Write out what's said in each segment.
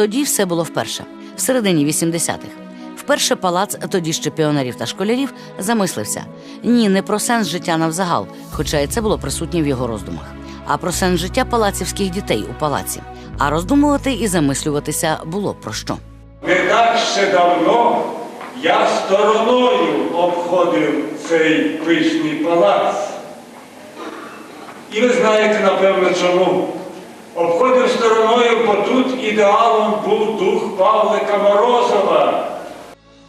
Тоді все було вперше, в середині 80-х. Вперше палац тоді ще піонерів та школярів замислився ні, не про сенс життя навзагал, хоча і це було присутнє в його роздумах, а про сенс життя палацівських дітей у палаці. А роздумувати і замислюватися було про що. Не так ще давно я стороною обходив цей пишний палац. І ви знаєте, напевно, чому. Обходив стороною, бо тут ідеалом був дух Павлика Морозова.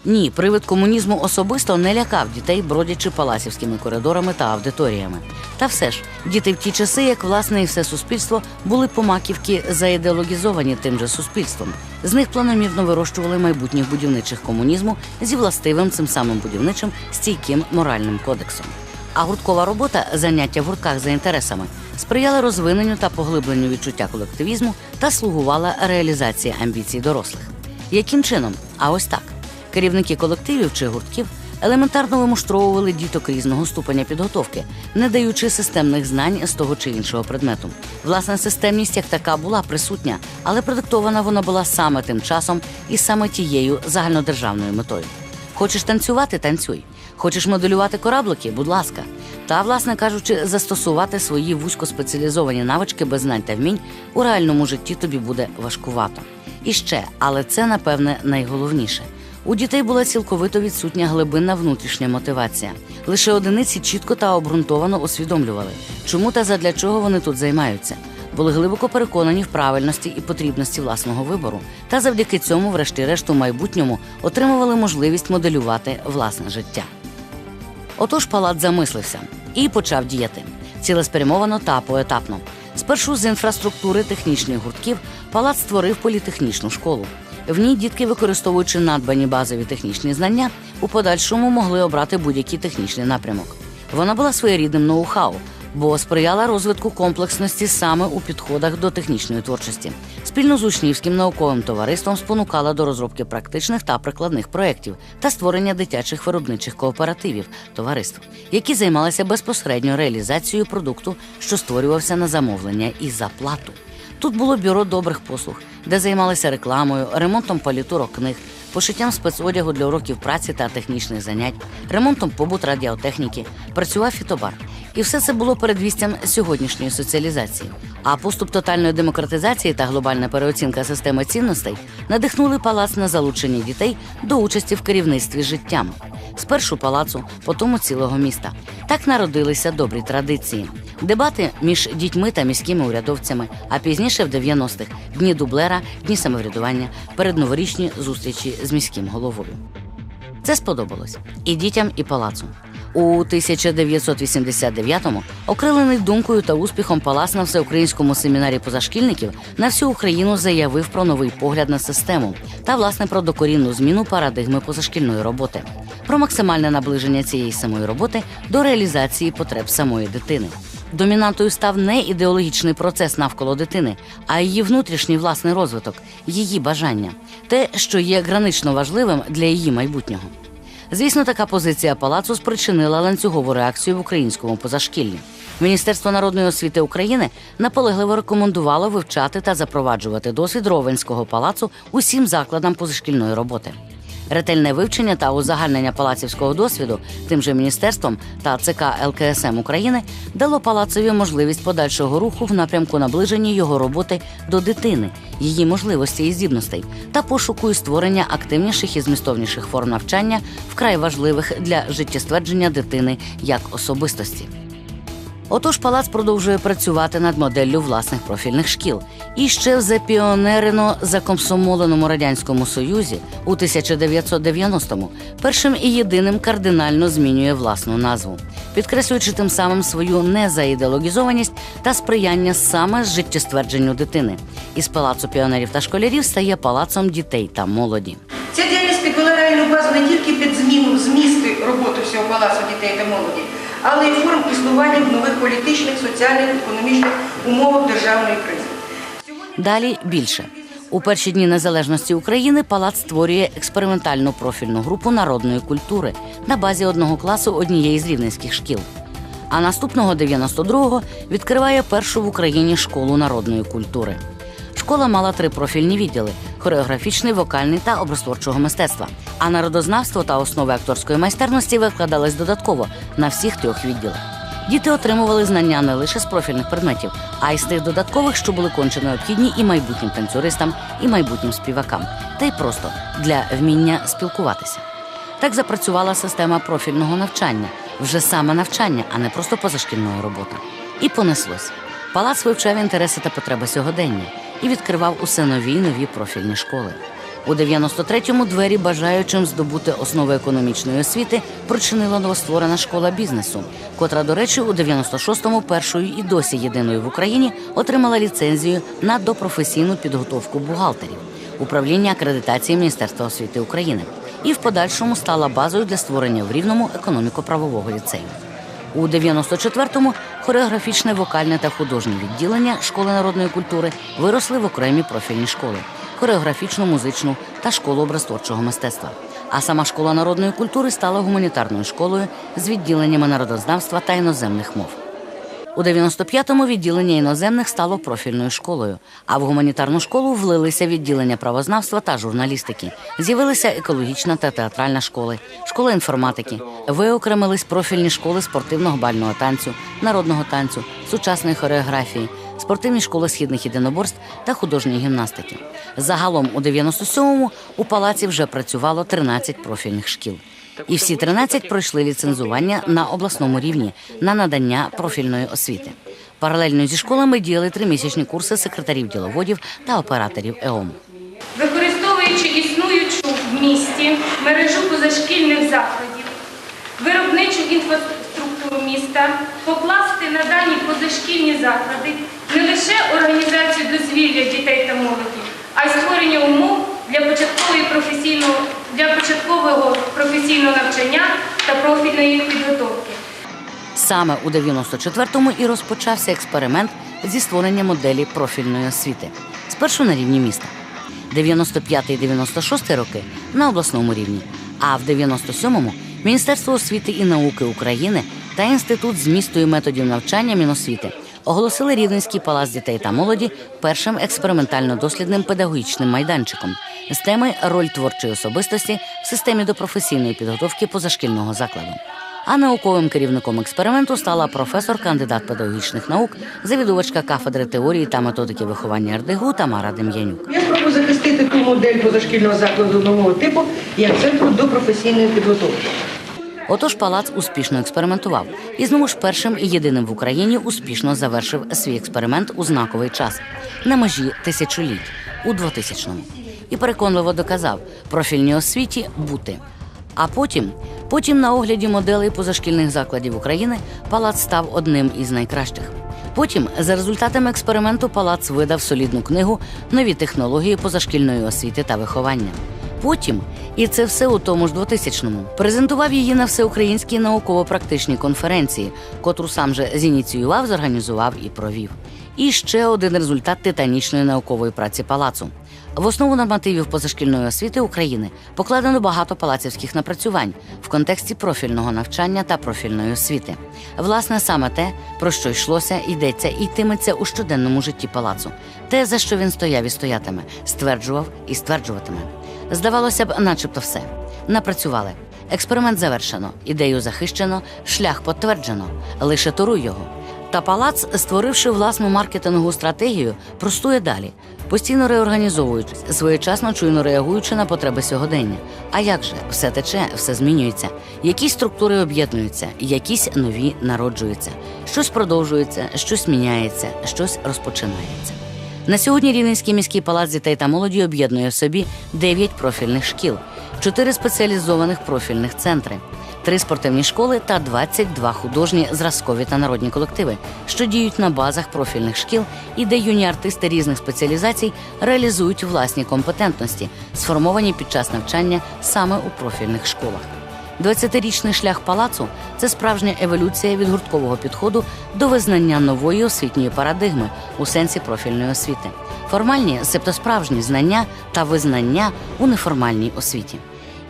Ні, привид комунізму особисто не лякав дітей, бродячи палацівськими коридорами та аудиторіями. Та все ж, діти в ті часи, як власне і все суспільство, були помаківки заідеологізовані тим же суспільством. З них планомірно вирощували майбутніх будівничих комунізму зі властивим цим самим будівничим стійким моральним кодексом. А гурткова робота, заняття в гуртках за інтересами, сприяла розвиненню та поглибленню відчуття колективізму та слугувала реалізації амбіцій дорослих. Яким чином? А ось так. Керівники колективів чи гуртків елементарно вимуштровували діток різного ступеня підготовки, не даючи системних знань з того чи іншого предмету. Власна системність як така була присутня, але продиктована вона була саме тим часом і саме тією загальнодержавною метою. Хочеш танцювати танцюй. Хочеш моделювати кораблики, будь ласка. Та, власне кажучи, застосувати свої вузькоспеціалізовані навички без знань та вмінь у реальному житті тобі буде важкувато. І ще, але це напевне найголовніше. У дітей була цілковито відсутня глибинна внутрішня мотивація. Лише одиниці чітко та обґрунтовано усвідомлювали, чому та задля чого вони тут займаються. Були глибоко переконані в правильності і потрібності власного вибору, та завдяки цьому, врешті-решт, у майбутньому отримували можливість моделювати власне життя. Отож палац замислився і почав діяти цілеспрямовано та поетапно. Спершу з інфраструктури технічних гуртків палац створив політехнічну школу. В ній дітки, використовуючи надбані базові технічні знання, у подальшому могли обрати будь-який технічний напрямок. Вона була своєрідним ноу-хау, бо сприяла розвитку комплексності саме у підходах до технічної творчості. Спільно з учнівським науковим товариством спонукала до розробки практичних та прикладних проєктів та створення дитячих виробничих кооперативів товариств, які займалися безпосередньо реалізацією продукту, що створювався на замовлення і за плату. Тут було бюро добрих послуг, де займалися рекламою, ремонтом палітурок книг, пошиттям спецодягу для уроків праці та технічних занять, ремонтом побут радіотехніки, працював фітобар. І все це було передвістям сьогоднішньої соціалізації. А поступ тотальної демократизації та глобальна переоцінка системи цінностей надихнули палац на залучення дітей до участі в керівництві життям. Спершу палацу, потім цілого міста. Так народилися добрі традиції. Дебати між дітьми та міськими урядовцями, а пізніше в 90-х дні дублера, дні самоврядування, передноворічні зустрічі з міським головою. Це сподобалось і дітям, і палацу. У 1989-му, окрилений думкою та успіхом палац на всеукраїнському семінарі позашкільників на всю Україну заявив про новий погляд на систему та власне про докорінну зміну парадигми позашкільної роботи, про максимальне наближення цієї самої роботи до реалізації потреб самої дитини. Домінантою став не ідеологічний процес навколо дитини, а її внутрішній власний розвиток, її бажання, те, що є гранично важливим для її майбутнього. Звісно, така позиція палацу спричинила ланцюгову реакцію в українському позашкіллі. Міністерство народної освіти України наполегливо рекомендувало вивчати та запроваджувати досвід Ровенського палацу усім закладам позашкільної роботи. Ретельне вивчення та узагальнення палацівського досвіду тим же міністерством та ЦК ЛКСМ України дало палацові можливість подальшого руху в напрямку наближення його роботи до дитини, її можливостей і здібностей та пошуку і створення активніших і змістовніших форм навчання вкрай важливих для життєствердження дитини як особистості. Отож, палац продовжує працювати над моделлю власних профільних шкіл. І ще в запіонерено закомсомоленому радянському союзі у 1990-му першим і єдиним кардинально змінює власну назву, підкреслюючи тим самим свою незаідеологізованість та сприяння саме життєствердженню дитини. Із палацу піонерів та школярів стає палацом дітей та молоді. Ця діяльність підвела реальну базу не тільки під зміну змісти роботи всього палацу дітей та молоді, але й форм існування в нових політичних, соціальних, економічних умовах державної кризи. Далі більше. У перші дні незалежності України палац створює експериментальну профільну групу народної культури на базі одного класу однієї з рівненських шкіл. А наступного 92-го відкриває першу в Україні школу народної культури. Школа мала три профільні відділи: хореографічний, вокальний та образотворчого мистецтва. А народознавство та основи акторської майстерності викладались додатково на всіх трьох відділах. Діти отримували знання не лише з профільних предметів, а й з тих додаткових, що були конче необхідні і майбутнім танцюристам, і майбутнім співакам, та й просто для вміння спілкуватися. Так запрацювала система профільного навчання, вже саме навчання, а не просто позашкільної роботи. І понеслось. Палац вивчав інтереси та потреби сьогодення і відкривав усе нові нові профільні школи. У 93-му двері бажаючим здобути основи економічної освіти прочинила новостворена школа бізнесу, котра, до речі, у 96-му першою і досі єдиною в Україні отримала ліцензію на допрофесійну підготовку бухгалтерів управління акредитації Міністерства освіти України і в подальшому стала базою для створення в рівному економіко-правового ліцею. У 94-му хореографічне, вокальне та художнє відділення школи народної культури виросли в окремі профільні школи хореографічну, музичну та школу образотворчого мистецтва. А сама школа народної культури стала гуманітарною школою з відділеннями народознавства та іноземних мов. У 95-му відділення іноземних стало профільною школою, а в гуманітарну школу влилися відділення правознавства та журналістики. З'явилися екологічна та театральна школи, школа інформатики. Виокремились профільні школи спортивного бального танцю, народного танцю, сучасної хореографії, спортивні школи східних єдиноборств та художньої гімнастики. Загалом у 97-му у палаці вже працювало 13 профільних шкіл. І всі 13 пройшли ліцензування на обласному рівні на надання профільної освіти. Паралельно зі школами діяли тримісячні курси секретарів діловодів та операторів ЕОМ. Використовуючи існуючу в місті мережу позашкільних закладів, виробничу інфраструктуру міста, покласти на дані позашкільні заклади не лише організацію дозвілля дітей та молоді, а й створення умов для початкової професійного для початкового професійного навчання та профільної підготовки. Саме у 94-му і розпочався експеримент зі створення моделі профільної освіти. Спершу на рівні міста. 95 і 96 роки на обласному рівні, а в 97-му Міністерство освіти і науки України та Інститут змісту і методів навчання Міносвіти оголосили Рівненський палац дітей та молоді першим експериментально-дослідним педагогічним майданчиком з теми роль творчої особистості в системі допрофесійної підготовки позашкільного закладу. А науковим керівником експерименту стала професор, кандидат педагогічних наук, завідувачка кафедри теорії та методики виховання РДГУ Тамара Дем'янюк. Я спробую захистити ту модель позашкільного закладу нового типу як центру до професійної підготовки. Отож, палац успішно експериментував і знову ж першим і єдиним в Україні успішно завершив свій експеримент у знаковий час на межі тисячоліть у 2000-му. І переконливо доказав профільній освіті бути. А потім, потім на огляді моделей позашкільних закладів України палац став одним із найкращих. Потім, за результатами експерименту, палац видав солідну книгу Нові технології позашкільної освіти та виховання. Потім, і це все у тому ж 2000-му, презентував її на всеукраїнській науково-практичній конференції, котру сам же зініціював, зорганізував і провів. І ще один результат титанічної наукової праці палацу. В основу нормативів позашкільної освіти України покладено багато палацівських напрацювань в контексті профільного навчання та профільної освіти. Власне, саме те, про що йшлося, йдеться і йтиметься у щоденному житті палацу, те, за що він стояв і стоятиме, стверджував і стверджуватиме. Здавалося б, начебто все. Напрацювали. Експеримент завершено, ідею захищено, шлях підтверджено. Лише туруй його. Та палац, створивши власну маркетингову стратегію, простує далі, постійно реорганізовуючись, своєчасно чуйно реагуючи на потреби сьогодення. А як же все тече, все змінюється? Якісь структури об'єднуються, якісь нові народжуються. Щось продовжується, щось міняється, щось розпочинається. На сьогодні Рівненський міський палац дітей та молоді об'єднує в собі 9 профільних шкіл, 4 спеціалізованих профільних центри, 3 спортивні школи та 22 художні зразкові та народні колективи, що діють на базах профільних шкіл і де юні артисти різних спеціалізацій реалізують власні компетентності, сформовані під час навчання саме у профільних школах. 20-річний шлях палацу це справжня еволюція від гурткового підходу до визнання нової освітньої парадигми у сенсі профільної освіти, формальні, себто справжні знання та визнання у неформальній освіті.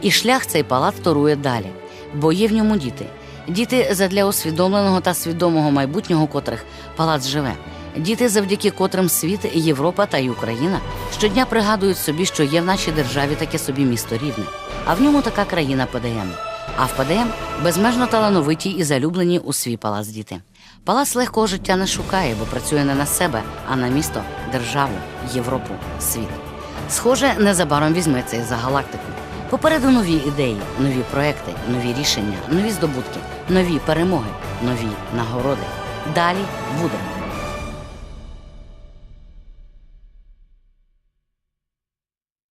І шлях цей палац торує далі, бо є в ньому діти. Діти задля усвідомленого та свідомого майбутнього котрих палац живе. Діти, завдяки котрим світ, Європа та й Україна щодня пригадують собі, що є в нашій державі таке собі місто рівне, а в ньому така країна ПДМ. А в ПДМ безмежно талановиті і залюблені у свій палац діти. Палац легкого життя не шукає, бо працює не на себе, а на місто, державу, Європу, світ. Схоже, незабаром візьметься і за галактику. Попереду нові ідеї, нові проекти, нові рішення, нові здобутки, нові перемоги, нові нагороди. Далі буде.